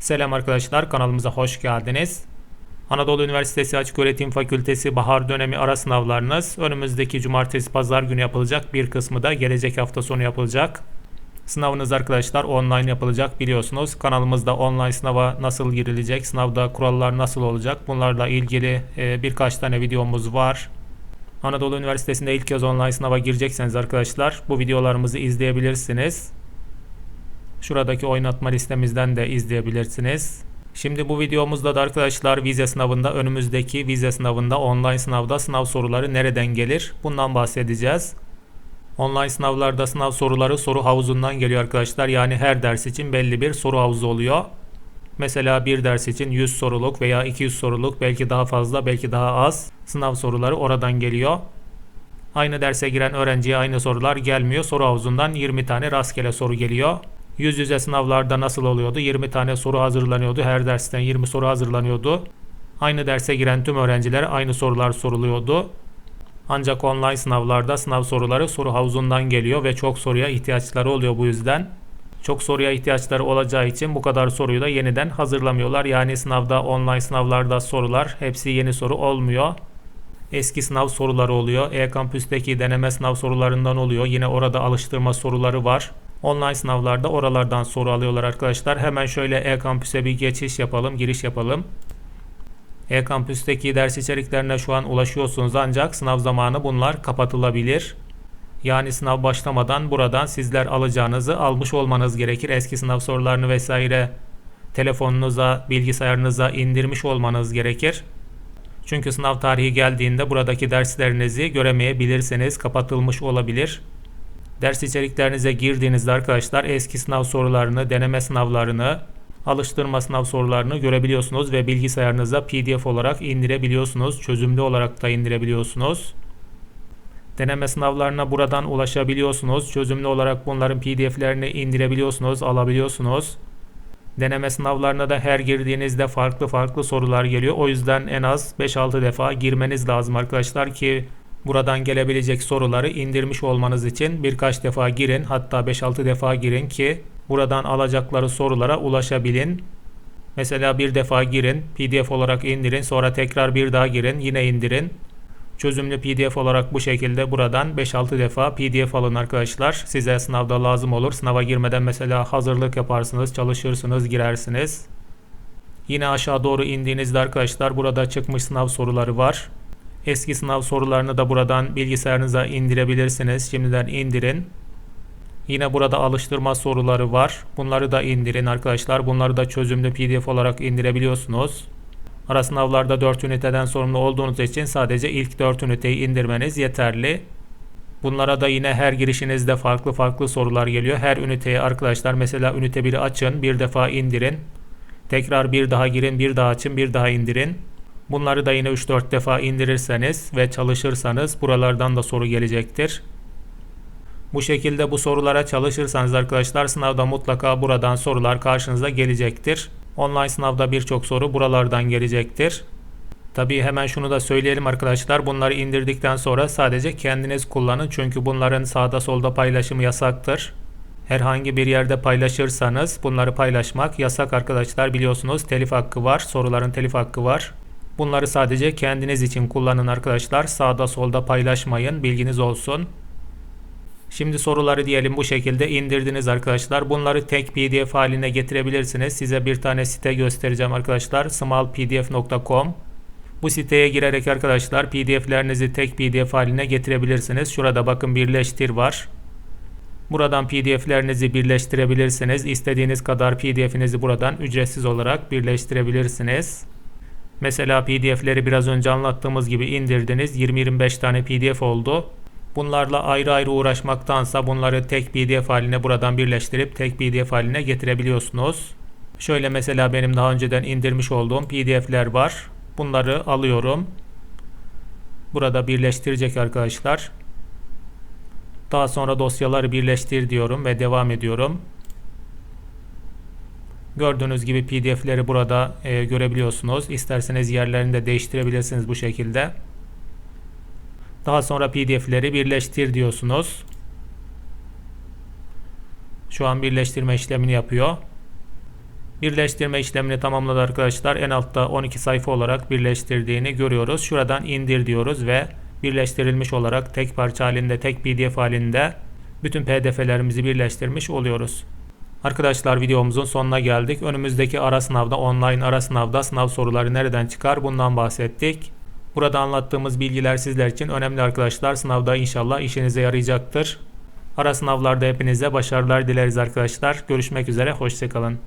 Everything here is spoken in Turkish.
Selam arkadaşlar kanalımıza hoş geldiniz. Anadolu Üniversitesi Açıköğretim Fakültesi bahar dönemi ara sınavlarınız önümüzdeki cumartesi pazar günü yapılacak. Bir kısmı da gelecek hafta sonu yapılacak. Sınavınız arkadaşlar online yapılacak biliyorsunuz. Kanalımızda online sınava nasıl girilecek, sınavda kurallar nasıl olacak bunlarla ilgili e, birkaç tane videomuz var. Anadolu Üniversitesi'nde ilk kez online sınava girecekseniz arkadaşlar bu videolarımızı izleyebilirsiniz. Şuradaki oynatma listemizden de izleyebilirsiniz. Şimdi bu videomuzda da arkadaşlar vize sınavında önümüzdeki vize sınavında online sınavda sınav soruları nereden gelir? Bundan bahsedeceğiz. Online sınavlarda sınav soruları soru havuzundan geliyor arkadaşlar. Yani her ders için belli bir soru havuzu oluyor. Mesela bir ders için 100 soruluk veya 200 soruluk belki daha fazla belki daha az sınav soruları oradan geliyor. Aynı derse giren öğrenciye aynı sorular gelmiyor. Soru havuzundan 20 tane rastgele soru geliyor. Yüz yüze sınavlarda nasıl oluyordu? 20 tane soru hazırlanıyordu. Her dersten 20 soru hazırlanıyordu. Aynı derse giren tüm öğrencilere aynı sorular soruluyordu. Ancak online sınavlarda sınav soruları soru havuzundan geliyor ve çok soruya ihtiyaçları oluyor bu yüzden. Çok soruya ihtiyaçları olacağı için bu kadar soruyu da yeniden hazırlamıyorlar. Yani sınavda online sınavlarda sorular hepsi yeni soru olmuyor. Eski sınav soruları oluyor. E-Kampüs'teki deneme sınav sorularından oluyor. Yine orada alıştırma soruları var. Online sınavlarda oralardan soru alıyorlar arkadaşlar. Hemen şöyle E-Kampüs'e bir geçiş yapalım, giriş yapalım. E-Kampüs'teki ders içeriklerine şu an ulaşıyorsunuz ancak sınav zamanı bunlar kapatılabilir. Yani sınav başlamadan buradan sizler alacağınızı almış olmanız gerekir. Eski sınav sorularını vesaire telefonunuza, bilgisayarınıza indirmiş olmanız gerekir. Çünkü sınav tarihi geldiğinde buradaki derslerinizi göremeyebilirsiniz, kapatılmış olabilir. Ders içeriklerinize girdiğinizde arkadaşlar eski sınav sorularını, deneme sınavlarını, alıştırma sınav sorularını görebiliyorsunuz ve bilgisayarınıza PDF olarak indirebiliyorsunuz. Çözümlü olarak da indirebiliyorsunuz. Deneme sınavlarına buradan ulaşabiliyorsunuz. Çözümlü olarak bunların PDF'lerini indirebiliyorsunuz, alabiliyorsunuz. Deneme sınavlarına da her girdiğinizde farklı farklı sorular geliyor. O yüzden en az 5-6 defa girmeniz lazım arkadaşlar ki buradan gelebilecek soruları indirmiş olmanız için birkaç defa girin. Hatta 5-6 defa girin ki buradan alacakları sorulara ulaşabilin. Mesela bir defa girin, PDF olarak indirin, sonra tekrar bir daha girin, yine indirin. Çözümlü PDF olarak bu şekilde buradan 5-6 defa PDF alın arkadaşlar. Size sınavda lazım olur. Sınava girmeden mesela hazırlık yaparsınız, çalışırsınız, girersiniz. Yine aşağı doğru indiğinizde arkadaşlar burada çıkmış sınav soruları var. Eski sınav sorularını da buradan bilgisayarınıza indirebilirsiniz. Şimdiden indirin. Yine burada alıştırma soruları var. Bunları da indirin arkadaşlar. Bunları da çözümlü PDF olarak indirebiliyorsunuz. Ara sınavlarda 4 üniteden sorumlu olduğunuz için sadece ilk 4 üniteyi indirmeniz yeterli. Bunlara da yine her girişinizde farklı farklı sorular geliyor. Her üniteye arkadaşlar mesela ünite 1'i açın, bir defa indirin. Tekrar bir daha girin, bir daha açın, bir daha indirin. Bunları da yine 3-4 defa indirirseniz ve çalışırsanız buralardan da soru gelecektir. Bu şekilde bu sorulara çalışırsanız arkadaşlar sınavda mutlaka buradan sorular karşınıza gelecektir. Online sınavda birçok soru buralardan gelecektir. Tabii hemen şunu da söyleyelim arkadaşlar. Bunları indirdikten sonra sadece kendiniz kullanın. Çünkü bunların sağda solda paylaşımı yasaktır. Herhangi bir yerde paylaşırsanız bunları paylaşmak yasak arkadaşlar. Biliyorsunuz telif hakkı var. Soruların telif hakkı var. Bunları sadece kendiniz için kullanın arkadaşlar. Sağda solda paylaşmayın. Bilginiz olsun. Şimdi soruları diyelim bu şekilde indirdiniz arkadaşlar. Bunları tek pdf haline getirebilirsiniz. Size bir tane site göstereceğim arkadaşlar. smallpdf.com Bu siteye girerek arkadaşlar pdf'lerinizi tek pdf haline getirebilirsiniz. Şurada bakın birleştir var. Buradan pdf'lerinizi birleştirebilirsiniz. İstediğiniz kadar pdf'inizi buradan ücretsiz olarak birleştirebilirsiniz. Mesela pdf'leri biraz önce anlattığımız gibi indirdiniz. 20-25 tane pdf oldu. Bunlarla ayrı ayrı uğraşmaktansa bunları tek pdf haline buradan birleştirip tek pdf haline getirebiliyorsunuz. Şöyle mesela benim daha önceden indirmiş olduğum pdf'ler var. Bunları alıyorum. Burada birleştirecek arkadaşlar. Daha sonra dosyaları birleştir diyorum ve devam ediyorum. Gördüğünüz gibi pdf'leri burada e, görebiliyorsunuz. İsterseniz yerlerini de değiştirebilirsiniz bu şekilde. Daha sonra pdf'leri birleştir diyorsunuz. Şu an birleştirme işlemini yapıyor. Birleştirme işlemini tamamladı arkadaşlar. En altta 12 sayfa olarak birleştirdiğini görüyoruz. Şuradan indir diyoruz ve birleştirilmiş olarak tek parça halinde, tek pdf halinde bütün pdf'lerimizi birleştirmiş oluyoruz. Arkadaşlar videomuzun sonuna geldik. Önümüzdeki ara sınavda, online ara sınavda sınav soruları nereden çıkar bundan bahsettik. Burada anlattığımız bilgiler sizler için önemli arkadaşlar. Sınavda inşallah işinize yarayacaktır. Ara sınavlarda hepinize başarılar dileriz arkadaşlar. Görüşmek üzere, hoşçakalın.